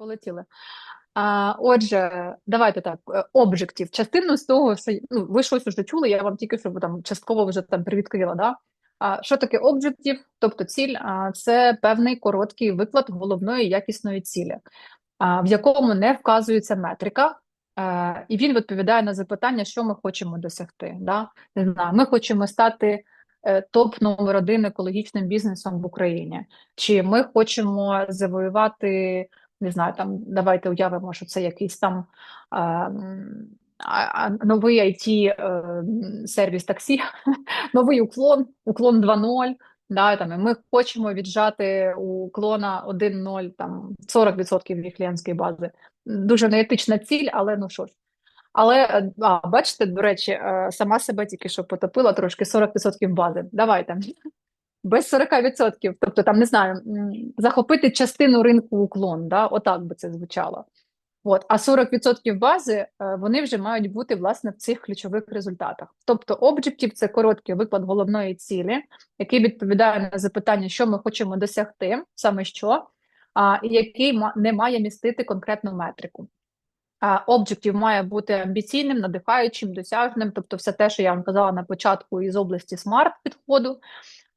Полетіли. А, отже, давайте так. е, Обжектів. Частину з того, що ну, ви щось вже чули, я вам тільки що там частково вже там привідкрила. Да? А, що таке обжектів? Тобто ціль а, це певний короткий виклад головної якісної цілі, а, в якому не вказується метрика, а, і він відповідає на запитання, що ми хочемо досягти. Да? Не знаю, ми хочемо стати е, топ номер один екологічним бізнесом в Україні, чи ми хочемо завоювати не знаю, там давайте уявимо, що це якийсь там а, новий IT е, сервіс таксі, новий уклон, уклон 2.0. Да, там, і ми хочемо віджати у клона 1.0 там 40% від клієнтської бази. Дуже неетична ціль, але ну що ж. Але е, а, бачите, до речі, е, сама себе тільки що потопила трошки 40% бази. Давайте без 40%, тобто там не знаю, захопити частину ринку уклон, да? отак би це звучало. От, а 40% бази е, вони вже мають бути власне в цих ключових результатах. Тобто, об'єктив це короткий виклад головної цілі, який відповідає на запитання, що ми хочемо досягти, саме що, а, і який не має містити конкретну метрику. Об'єктив має бути амбіційним, надихаючим, досяжним, тобто все те, що я вам казала на початку із області смарт-підходу,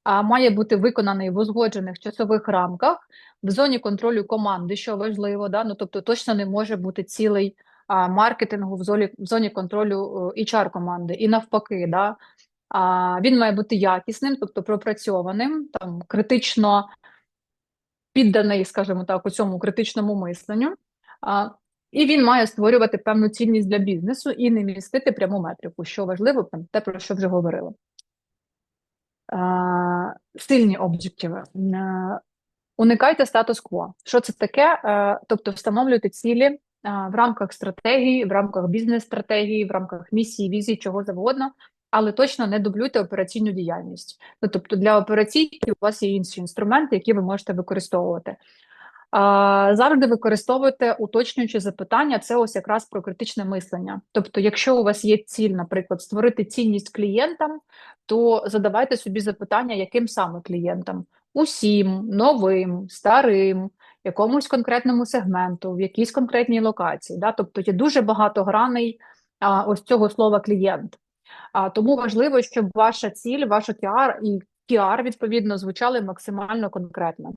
має бути виконаний в узгоджених часових рамках в зоні контролю команди, що важливо, да? ну тобто точно не може бути цілий а, маркетингу в зоні, в зоні контролю HR команди і навпаки, да? а, він має бути якісним, тобто пропрацьованим, там критично підданий, скажімо так, у цьому критичному мисленню. А, і він має створювати певну цінність для бізнесу і не містити пряму метрику, що важливо, те, про що вже говорили. Сильні об'єктиви. Е, Уникайте статус-кво. Що це таке? Е, Тобто встановлюйте цілі е, в рамках стратегії, в рамках бізнес-стратегії, в рамках місії, візії, чого завгодно, але точно не дублюйте операційну діяльність. Ну, тобто для операційки у вас є інші інструменти, які ви можете використовувати. Завжди використовуйте уточнюючі запитання, це ось якраз про критичне мислення. Тобто, якщо у вас є ціль, наприклад, створити цінність клієнтам, то задавайте собі запитання, яким саме клієнтам? Усім, новим, старим, якомусь конкретному сегменту, в якійсь конкретній локації. Да? Тобто є дуже багато граней а, ось цього слова клієнт. А, тому важливо, щоб ваша ціль, ваша QR і QR, відповідно, звучали максимально конкретно.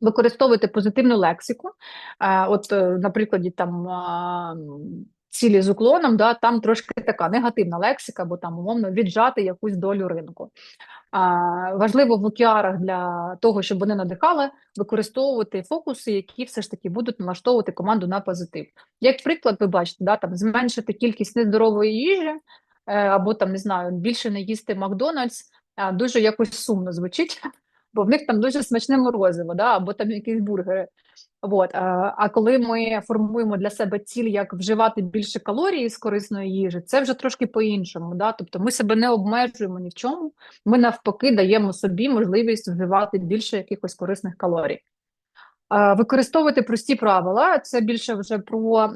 Використовуйте позитивну лексику. От, е, на прикладі там цілі з уклоном, да, там трошки така негативна лексика, бо там умовно віджати якусь долю ринку. А, Важливо в океарах для того, щоб вони надихали, використовувати фокуси, які все ж таки будуть налаштовувати команду на позитив. Як приклад, ви бачите, да, там зменшити кількість нездорової їжі, е, або там не знаю, більше не їсти Макдональдс, дуже якось сумно звучить бо в них там дуже смачне морозиво, да, або там якісь бургери. От, а, коли ми формуємо для себе ціль, як вживати більше калорій з корисної їжі, це вже трошки по-іншому. Да? Тобто ми себе не обмежуємо ні в чому, ми навпаки даємо собі можливість вживати більше якихось корисних калорій. Використовувати прості правила, це більше вже про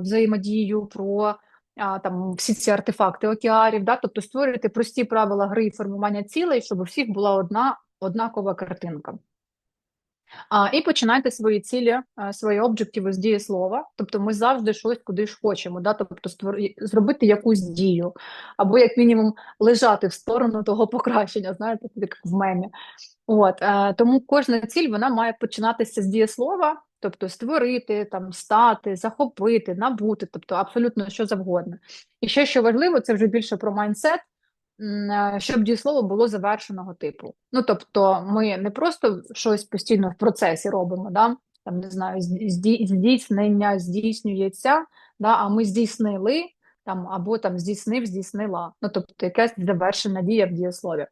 взаємодію, про там всі ці артефакти океарів, да? тобто створювати прості правила гри і формування цілей, щоб у всіх була одна однакова картинка. А, І починайте свої цілі, свої об'єктиви з дієслова. Тобто ми завжди щось куди ж хочемо, да? тобто створ... зробити якусь дію, або, як мінімум, лежати в сторону того покращення, знаєте, як в мемі. От, а, Тому кожна ціль вона має починатися з дієслова, тобто створити, там, стати, захопити, набути, тобто абсолютно що завгодно. І ще що важливо, це вже більше про майндсет. Е, щоб дієслово було завершеного типу. Ну тобто, ми не просто щось постійно в процесі робимо, да? там не знаю, здійснення здійснюється, да? а ми здійснили там або там здійснив, здійснила. Ну тобто, якась завершена дія в дієслові.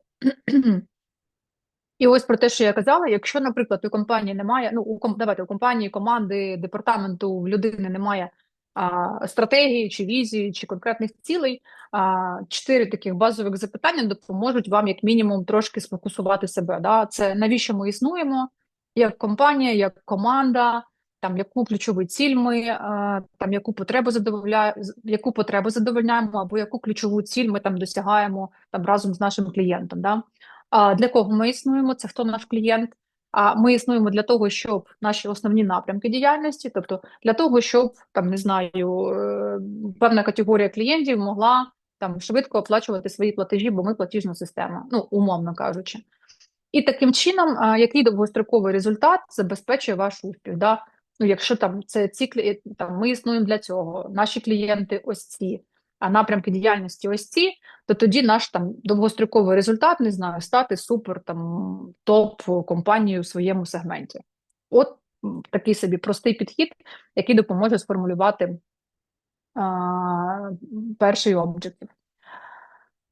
І ось про те, що я казала, якщо, наприклад, у компанії немає, ну у давайте у компанії, команди, департаменту в людини немає стратегії чи візії, чи конкретних цілей. Чотири таких базових запитання допоможуть вам, як мінімум, трошки сфокусувати себе. Да? Це навіщо ми існуємо як компанія, як команда, там яку ключову ціль ми там яку потребу задовольняємо, яку потребу задовольняємо, або яку ключову ціль ми там досягаємо там разом з нашим клієнтом. Да? Для кого ми існуємо? Це хто наш клієнт? А ми існуємо для того, щоб наші основні напрямки діяльності, тобто для того, щоб там не знаю, е, певна категорія клієнтів могла там швидко оплачувати свої платежі, бо ми платіжна система, ну умовно кажучи. І таким чином, який довгостроковий результат забезпечує ваш успіх. Да? Ну, якщо там це ці там ми існуємо для цього, наші клієнти ось ці, напрямки діяльності ось ці, то тоді наш там довгостроковий результат, не знаю, стати супер там топ компанією в своєму сегменті. От такий собі простий підхід, який допоможе сформулювати а, перший об'єктив.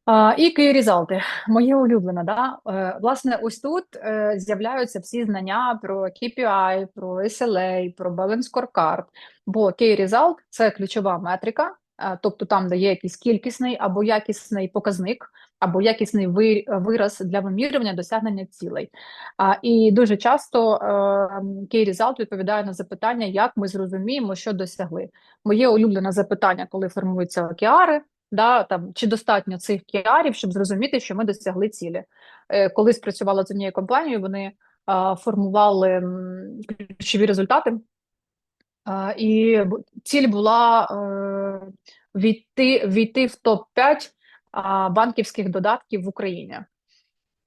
А, і результати. Моє улюблене, да? Е, власне, ось тут е, з'являються всі знання про KPI, про SLA, про Balance Scorecard, бо key result – це ключова метрика, тобто там, де є якийсь кількісний або якісний показник, або якісний вираз для вимірювання досягнення цілей. І дуже часто е, key result відповідає на запитання, як ми зрозуміємо, що досягли. Моє улюблене запитання, коли формуються океари, да, там, чи достатньо цих кіарів, щоб зрозуміти, що ми досягли цілі. Е, Колись працювала з однією компанією, вони а, формували ключові результати, і ціль була е, війти, війти в топ-5 а, банківських додатків в Україні.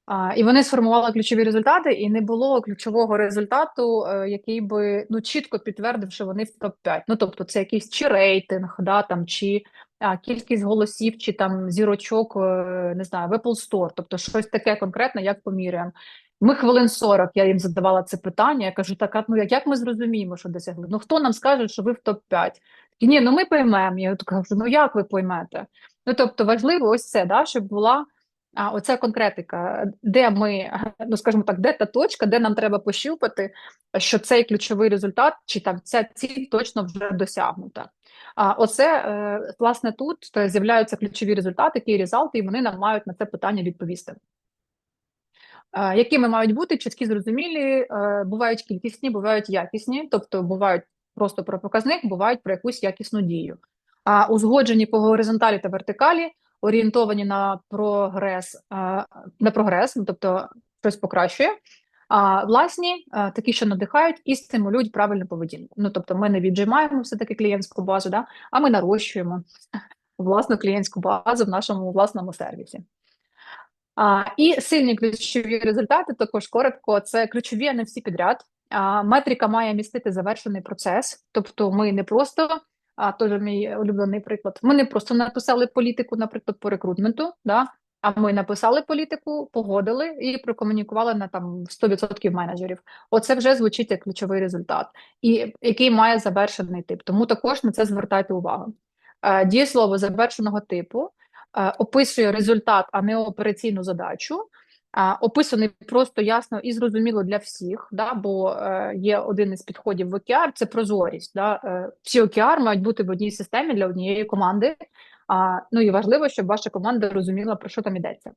А, і вони сформували ключові результати, і не було ключового результату, е, який би ну чітко підтвердив, що вони в топ-5. Ну тобто, це якийсь чи рейтинг, да там чи а, кількість голосів, чи там зірочок, е, не знаю, в Apple Store, тобто щось таке конкретне, як поміряємо. Ми хвилин 40, я їм задавала це питання. Я кажу, так, а ну як, ми зрозуміємо, що досягли? Ну хто нам скаже, що ви в топ-5? Такі, Ні, ну ми поймемо. Я кажу, ну як ви поймете? Ну тобто важливо ось це, да, щоб була. А оця конкретика, де ми, ну скажімо так, де та точка, де нам треба пощупати, що цей ключовий результат, чи там ця ціль точно вже досягнута. А оце е, власне тут е, з'являються ключові результати, які результати, і вони нам мають на це питання відповісти. Якими мають бути чіткі, зрозумілі, е, бувають кількісні, бувають якісні, тобто бувають просто про показник, бувають про якусь якісну дію. А узгоджені по горизонталі та вертикалі орієнтовані на прогрес, е, на прогрес, ну, тобто щось покращує. А власні е, такі, що надихають і стимулюють правильну поведінку. Ну тобто, ми не віджимаємо все таки клієнтську базу, да, а ми нарощуємо власну клієнтську базу в нашому власному сервісі. А, і сильні ключові результати також коротко. Це ключові, а не всі підряд. А, метрика має містити завершений процес, тобто ми не просто. А теж мій улюблений приклад. Ми не просто написали політику, наприклад, по рекрутменту, да, а ми написали політику, погодили і прокомунікували на там 100% менеджерів. Оце вже звучить як ключовий результат, і який має завершений тип. Тому також на це звертайте увагу. Е, Дієслово завершеного типу описує результат, а не операційну задачу. Описаний просто ясно і зрозуміло для всіх, да, бо е, є один із підходів в OKR – це прозорість. Да, е, всі OKR мають бути в одній системі для однієї команди. Ну і важливо, щоб ваша команда розуміла, про що там йдеться.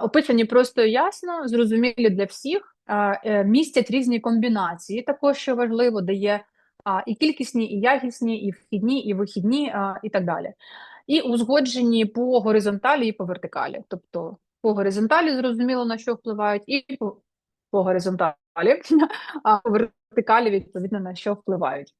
Описані просто ясно, зрозумілі для всіх, е, містять різні комбінації, також що важливо, де є а, і кількісні, і якісні, і вхідні, і вихідні, і так далі. І узгоджені по горизонталі і по вертикалі. Тобто по горизонталі зрозуміло, на що впливають, і по, по горизонталі, а по вертикалі, відповідно, на що впливають.